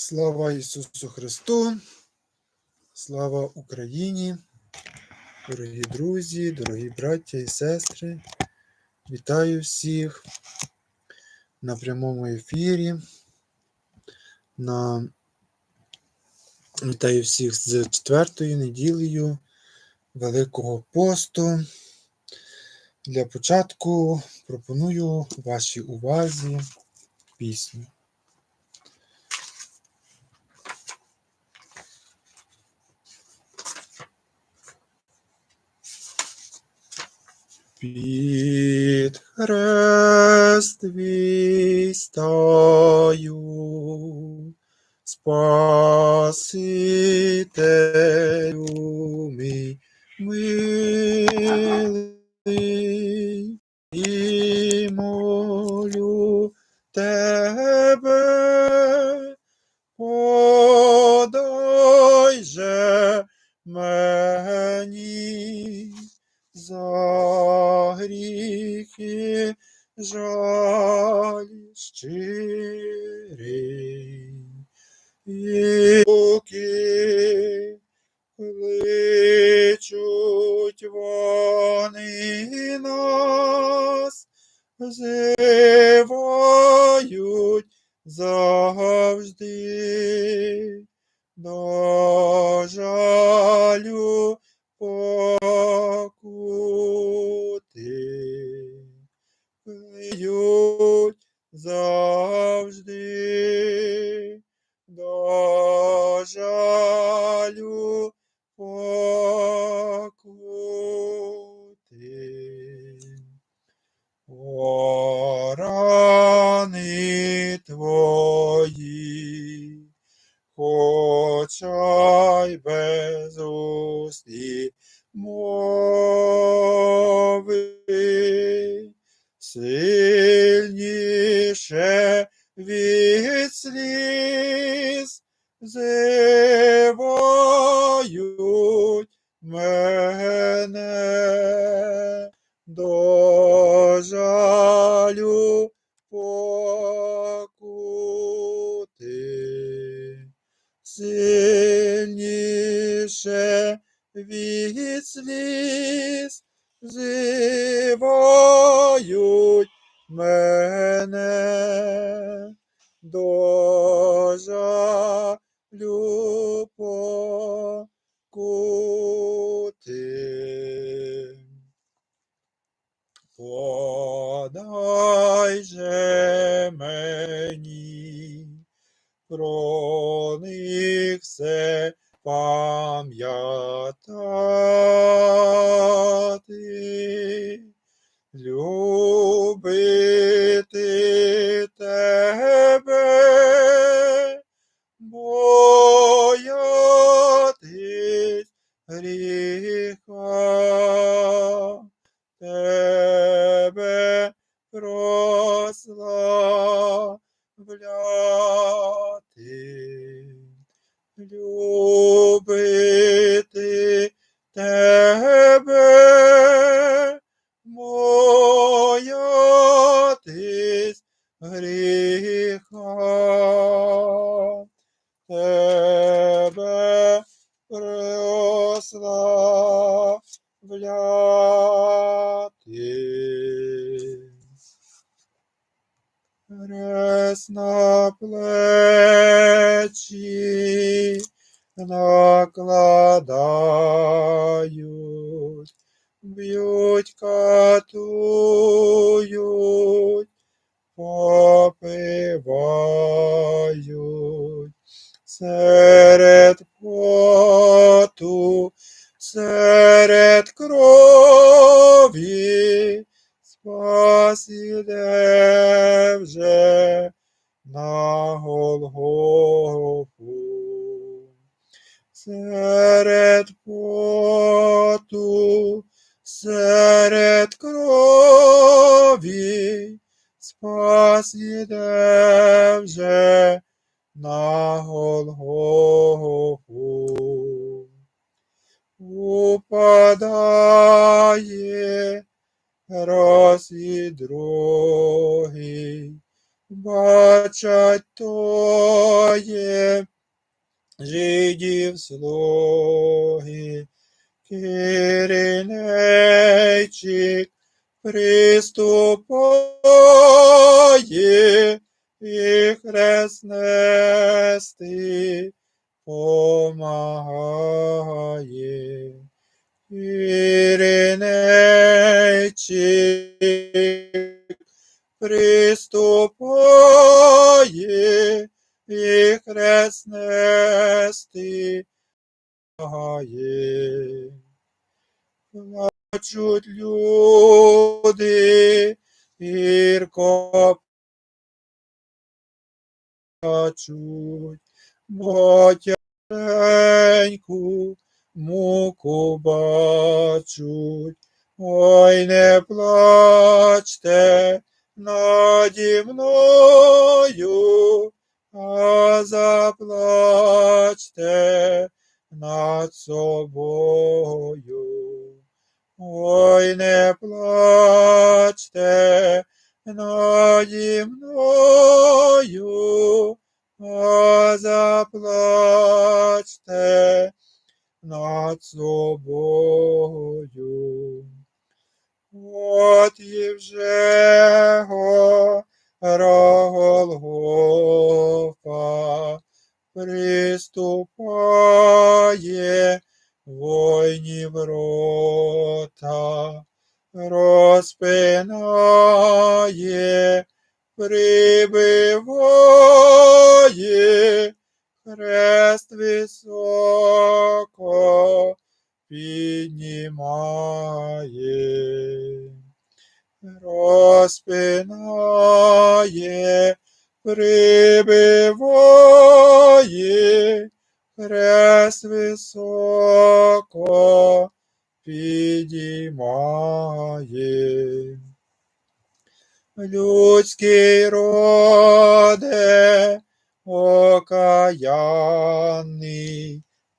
Слава Ісусу Христу, слава Україні, дорогі друзі, дорогі браття і сестри. Вітаю всіх на прямому ефірі. На... Вітаю всіх з четвертою неділею Великого посту. Для початку пропоную вашій увазі пісню. Під хрест вістаю, Спасителю жаль щирий. І поки кличуть вони нас, зивають хоча й без усті до жалю прославляти, любити тебе, боятись гріха, тебе прославляти. Хрест на плечі накладають, б'ють, катують, попивають. Серед поту, серед крові, спас вже на Голгофу. Серед поту, серед крові, спас іде вже на Голгофу. Упадає раз і другий, бачать тоє жидів слуги, Киринейчик приступає і хрест помагає. Іринейчик приступає і хрест нести. Плачуть люди, гірко плачуть, бо тяженьку муку бачуть. Ой, не плачте наді мною, а заплачте над собою. Ой, не плачте наді мною, а заплачте над собою. От і вже Голгофа приступає воїнів рота, розпинає, прибиває, хрест високо піднімає, розпинає, прибиває, хрест високо підіймає. Людський роде, окаянний,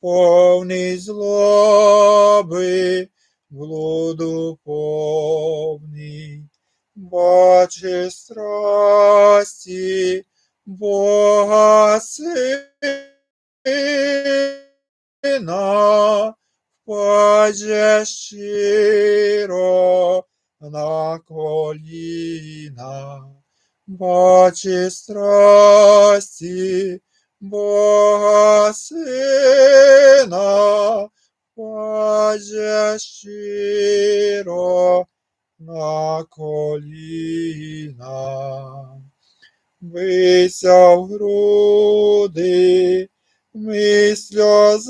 повний злоби, блуду повний, бачи страсті Бога Сина, впадже щиро на коліна, бачи страсті Бога Сина, впадже щиро на коліна. Бийся в груди, ми сльозами,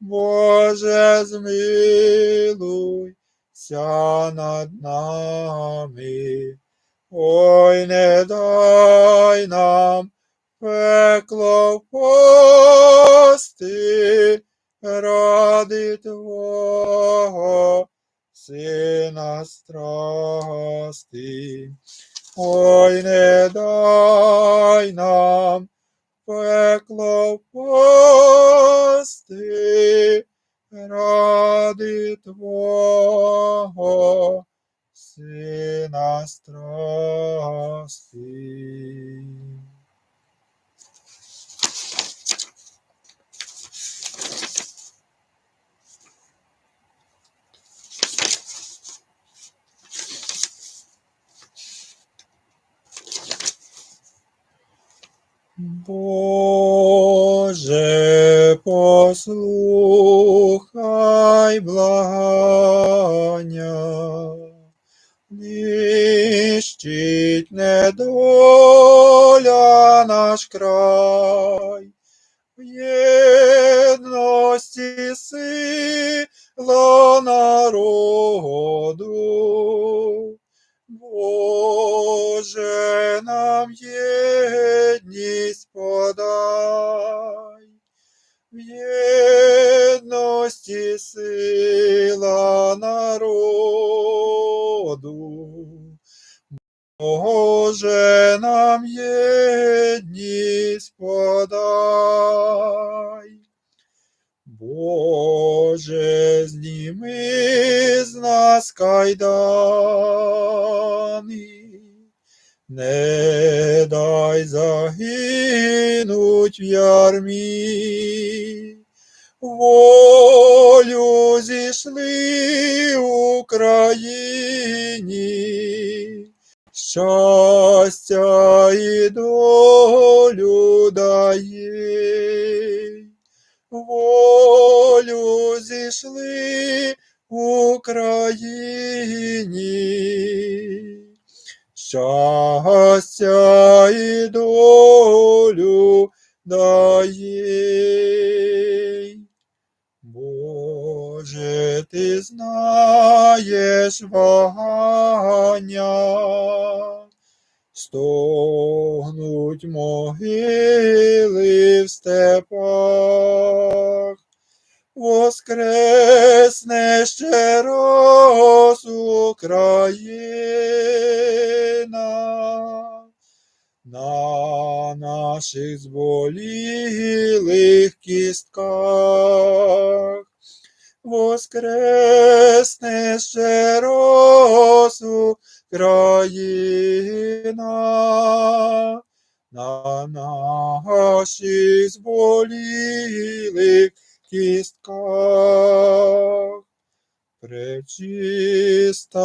Боже, змилуйся над нами. Ой, не дай нам пекло впасти ради Твого Сина страсти. Ой, не дай нам пекло впасти ради Твого Сина страсти. Боже, послухай благання, нищить недоля наш край, в єдності сила народу. Боже, нам єдність подай, в єдності сила народу. Боже, нам єдність подай. Боже, зніми з нас кайдани, не дай загинуть в ярмі. Волю зійшли Україні, щастя і долю дає. Волю зійшли Україні, щастя і долю дає. Боже, ти знаєш вагання, стогнуть могили в степах, воскресне ще раз Україна. На наших зболілих кістках. Воскресне ще раз Україна на наших зболілих кістках. Пречиста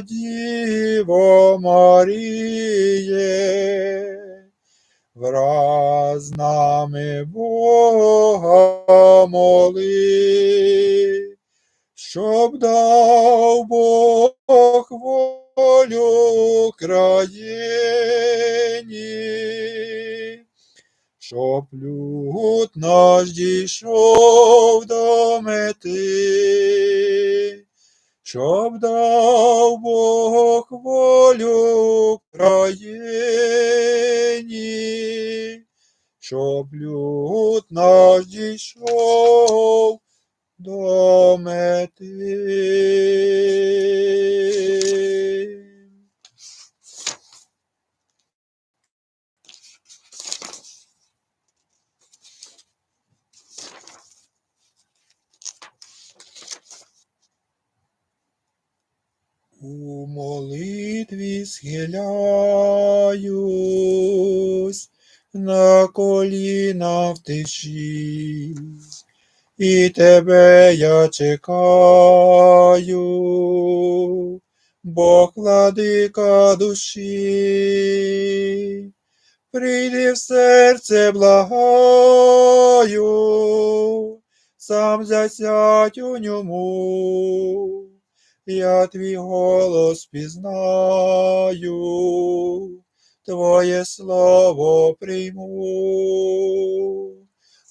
Діво Маріє, враз нами Бога моли, щоб дав Бог волю країні, щоб люд наш дійшов до мети, щоб дав Бог волю країні, щоб люд наш дійшов до мети. У молитві схиляюсь на коліна в і тебе я чекаю, Бог владика душі, прийди в серце благаю, сам засядь у ньому. Я твій голос пізнаю, Твоє слово прийму,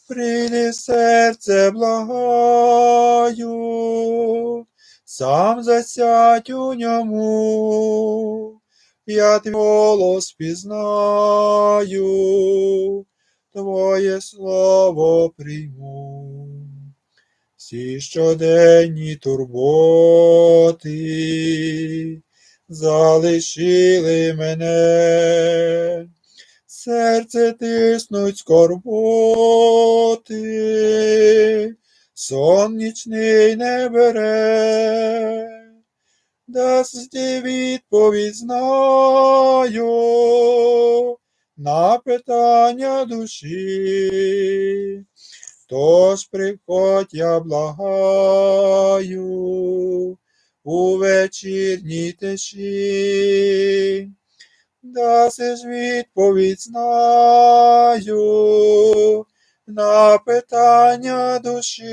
прийди серце благаю, сам засядь у ньому, я твій голос пізнаю, Твоє слово прийму. Всі щоденні турботи залишили мене, серце тиснуть скорботи, сон нічний не бере, дасть відповідь знаю. На питання душі. Тож приходь, я благаю у вечірній тиші, даси ж відповідь знаю на питання душі.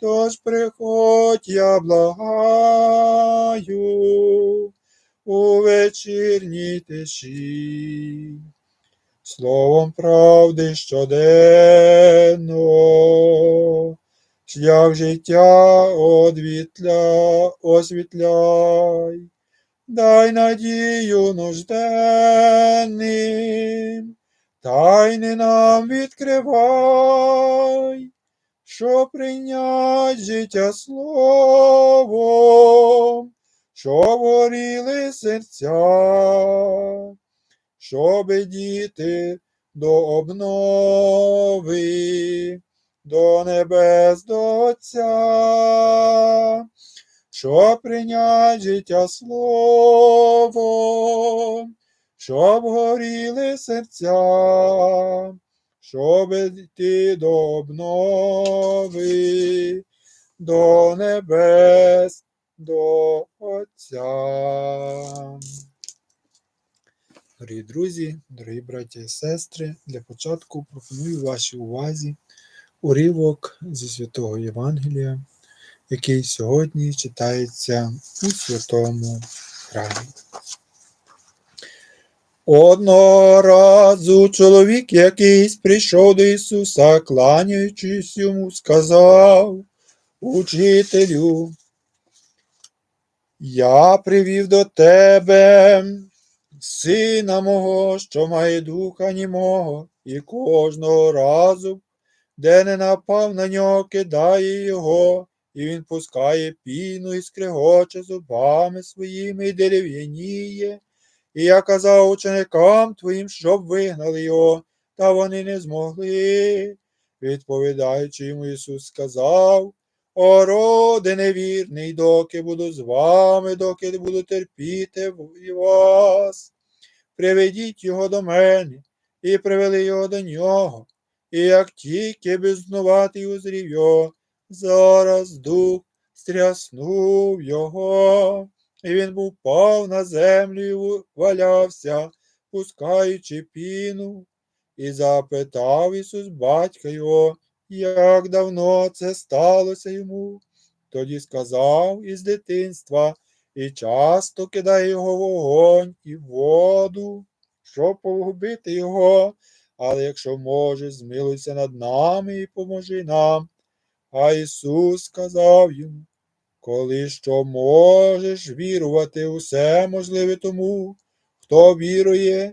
Тож приходь, я благаю у вечірній тиші. Словом правди щоденно, шлях життя одвітля, освітляй, дай надію нужденним, тайни нам відкривай, що прийнять життя словом, що горіли серця щоби діти до обнови, до небес до Отця, щоб прийнять життя слово, щоб горіли серця, щоб йти до обнови, до небес, до Отця. Дорогі друзі, дорогі браття і сестри, для початку пропоную вашій увазі уривок зі святого Євангелія, який сьогодні читається у святому храмі. Одного разу чоловік якийсь прийшов до Ісуса, кланяючись йому, сказав, Учителю, я привів до тебе сина мого, що має духа німого, і кожного разу, де не напав на нього, кидає його, і він пускає піну і скрегоче зубами своїми і дерев'яніє. І я казав ученикам твоїм, щоб вигнали його, та вони не змогли. Відповідаючи йому, Ісус сказав, О, роде невірний, доки буду з вами, доки буду терпіти вас. Приведіть його до мене, і привели його до нього. І як тільки безнуватий узрів його, зараз дух стряснув його, і він був пав на землю і валявся, пускаючи піну. І запитав Ісус батька його, як давно це сталося йому. Тоді сказав із дитинства, і часто кидає його вогонь і воду, щоб погубити його. Але якщо можеш, змилуйся над нами і поможи нам. А Ісус сказав йому, коли що можеш вірувати, усе можливе тому, хто вірує,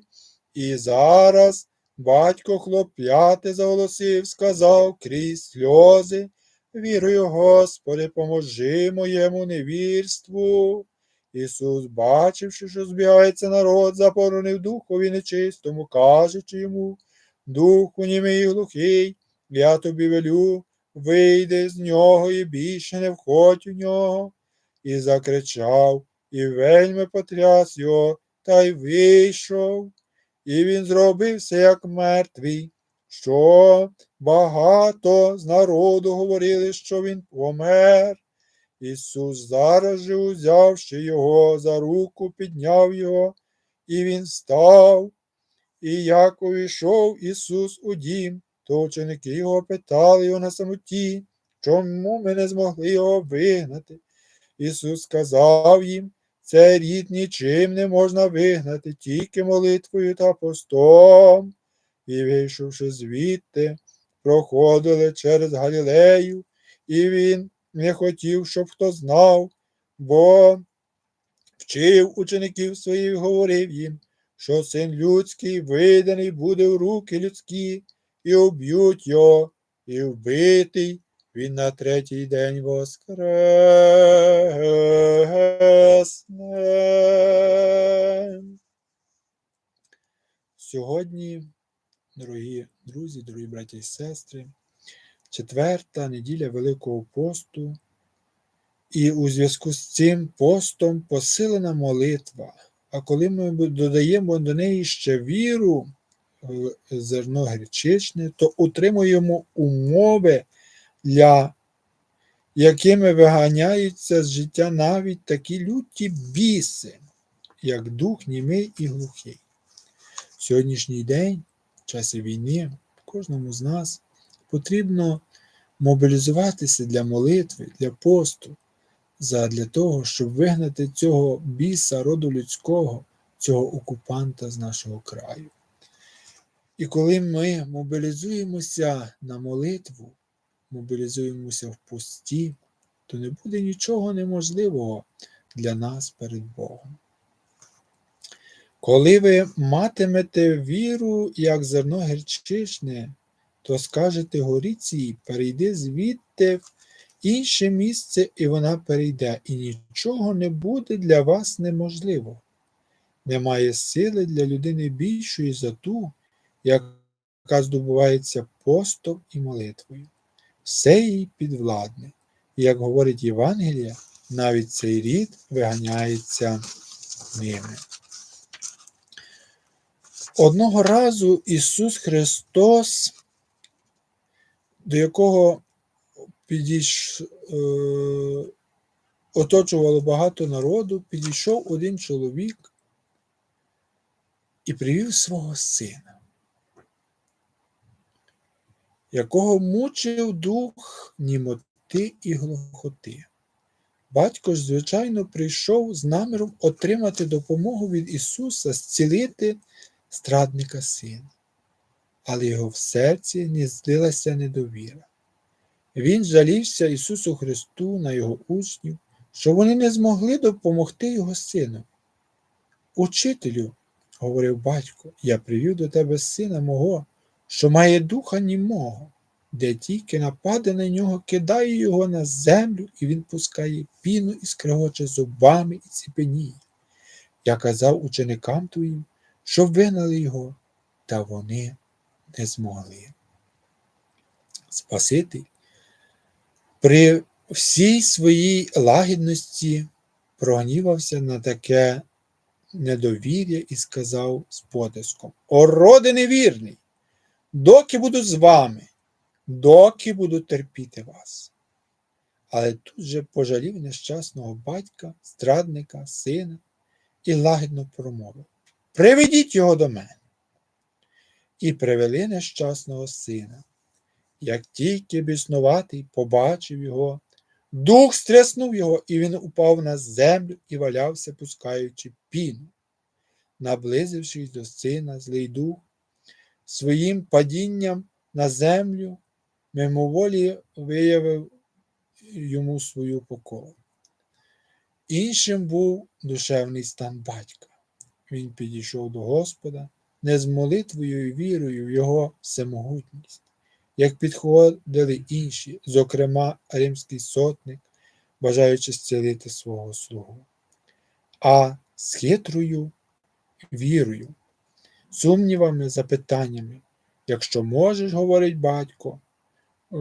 і зараз батько хлоп'яти заголосив, сказав крізь сльози, вірую, Господи, поможи моєму невірству. Ісус, бачивши, що збігається народ, запоронив духові нечистому, кажучи йому, Духу німий глухий, я тобі велю, вийди з нього і більше не входь у нього. І закричав, і вельми потряс його, та й вийшов. І він зробився як мертвий, що багато з народу говорили, що він помер. Ісус зараз же, узявши його за руку, підняв його, і він став. І як увійшов Ісус у дім, то ученики його питали його на самоті, чому ми не змогли його вигнати. Ісус сказав їм, це рід нічим не можна вигнати, тільки молитвою та постом. І, вийшовши звідти, проходили через Галілею, і він не хотів, щоб хто знав, бо вчив учеників своїх, говорив їм, що син людський виданий буде в руки людські, і уб'ють його, і вбитий він на третій день воскресне. Сьогодні, дорогі друзі, дорогі браті і сестри, четверта неділя Великого посту, і у зв'язку з цим постом посилена молитва. А коли ми додаємо до неї ще віру, зерно гречичне, то утримуємо умови, для якими виганяються з життя навіть такі люті біси, як дух німий і глухий. Сьогоднішній день, в часі війни, кожному з нас потрібно мобілізуватися для молитви, для посту, для того, щоб вигнати цього біса роду людського, цього окупанта з нашого краю. І коли ми мобілізуємося на молитву, мобілізуємося в пості, то не буде нічого неможливого для нас перед Богом. Коли ви матимете віру, як зерно гірчичне, то скажете горіці, перейди звідти в інше місце, і вона перейде, і нічого не буде для вас неможливого. Немає сили для людини більшої за ту, яка здобувається постом і молитвою. Все їй підвладне. І як говорить Євангелія, навіть цей рід виганяється ними. Одного разу Ісус Христос, до якого підійш, е, оточувало багато народу, підійшов один чоловік і привів свого сина, якого мучив дух німоти і глухоти. Батько ж, звичайно, прийшов з наміром отримати допомогу від Ісуса, зцілити страдника сина. Але його в серці не злилася недовіра. Він жалівся Ісусу Христу на його учнів, що вони не змогли допомогти його сину. Учителю, говорив батько, я привів до тебе сина мого, що має духа німого, де тільки нападе на нього, кидає його на землю, і він пускає піну і скрегоче зубами і ціпеніє. Я казав ученикам твоїм, щоб вигнали його, та вони не змогли. Спаситель при всій своїй лагідності прогнівався на таке недовір'я і сказав з потиском: О, роди невірний, доки буду з вами, доки буду терпіти вас. Але тут же пожалів нещасного батька, страдника, сина і лагідно промовив: Приведіть його до мене. І привели нещасного сина. Як тільки біснуватий побачив його, дух стряснув його, і він упав на землю і валявся, пускаючи піну. Наблизившись до сина, злий дух, своїм падінням на землю мимоволі виявив йому свою покору. Іншим був душевний стан батька. Він підійшов до Господа не з молитвою і вірою в Його всемогутність, як підходили інші, зокрема римський сотник, бажаючи зцілити свого слугу, а з хитрою вірою, сумнівами, запитаннями. Якщо можеш, говорить батько е,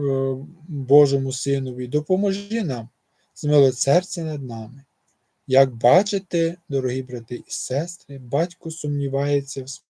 Божому Синові, допоможи нам змилосердя над нами. Як бачите, дорогі брати і сестри, батько сумнівається в